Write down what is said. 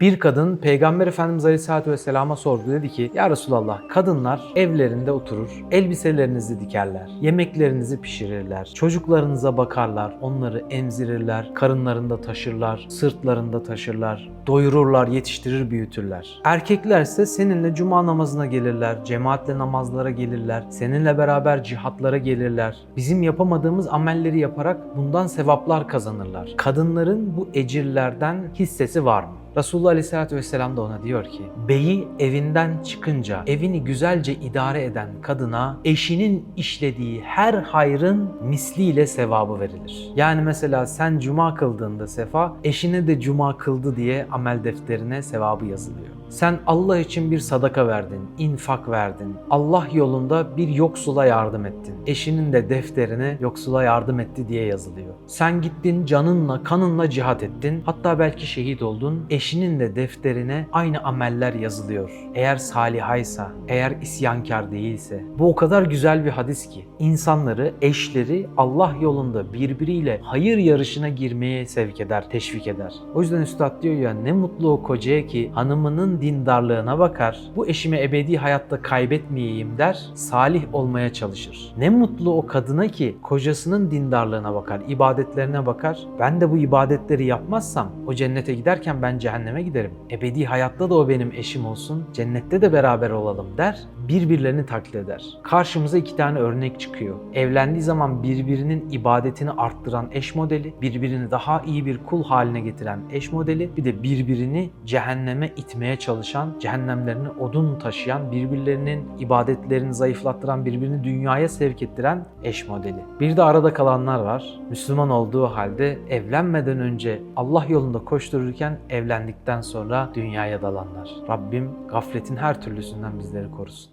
Bir kadın Peygamber Efendimiz Aleyhisselatü Vesselam'a sordu. Dedi ki Ya Resulallah kadınlar evlerinde oturur, elbiselerinizi dikerler, yemeklerinizi pişirirler, çocuklarınıza bakarlar, onları emzirirler, karınlarında taşırlar, sırtlarında taşırlar, doyururlar, yetiştirir, büyütürler. Erkekler ise seninle cuma namazına gelirler, cemaatle namazlara gelirler, seninle beraber cihatlara gelirler. Bizim yapamadığımız amelleri yaparak bundan sevaplar kazanırlar. Kadınların bu ecirlerden hissesi var mı? Resulullah Aleyhisselatü Vesselam da ona diyor ki, beyi evinden çıkınca evini güzelce idare eden kadına eşinin işlediği her hayrın misliyle sevabı verilir. Yani mesela sen cuma kıldığında sefa, eşine de cuma kıldı diye amel defterine sevabı yazılıyor. Sen Allah için bir sadaka verdin, infak verdin, Allah yolunda bir yoksula yardım ettin. Eşinin de defterine yoksula yardım etti diye yazılıyor. Sen gittin canınla, kanınla cihat ettin, hatta belki şehit oldun. Eşinin de defterine aynı ameller yazılıyor. Eğer salihaysa, eğer isyankar değilse. Bu o kadar güzel bir hadis ki insanları, eşleri Allah yolunda birbiriyle hayır yarışına girmeye sevk eder, teşvik eder. O yüzden Üstad diyor ya ne mutlu o kocaya ki hanımının dindarlığına bakar, bu eşimi ebedi hayatta kaybetmeyeyim der, salih olmaya çalışır. Ne mutlu o kadına ki kocasının dindarlığına bakar, ibadetlerine bakar. Ben de bu ibadetleri yapmazsam o cennete giderken ben cehenneme giderim. Ebedi hayatta da o benim eşim olsun, cennette de beraber olalım der. Birbirlerini taklit eder. Karşımıza iki tane örnek çıkıyor. Evlendiği zaman birbirinin ibadetini arttıran eş modeli, birbirini daha iyi bir kul haline getiren eş modeli, bir de birbirini cehenneme itmeye çalışan, cehennemlerini odun taşıyan, birbirlerinin ibadetlerini zayıflattıran, birbirini dünyaya sevk ettiren eş modeli. Bir de arada kalanlar var. Müslüman olduğu halde evlenmeden önce Allah yolunda koştururken evlendikten sonra dünyaya dalanlar. Rabbim gafletin her türlüsünden bizleri korusun.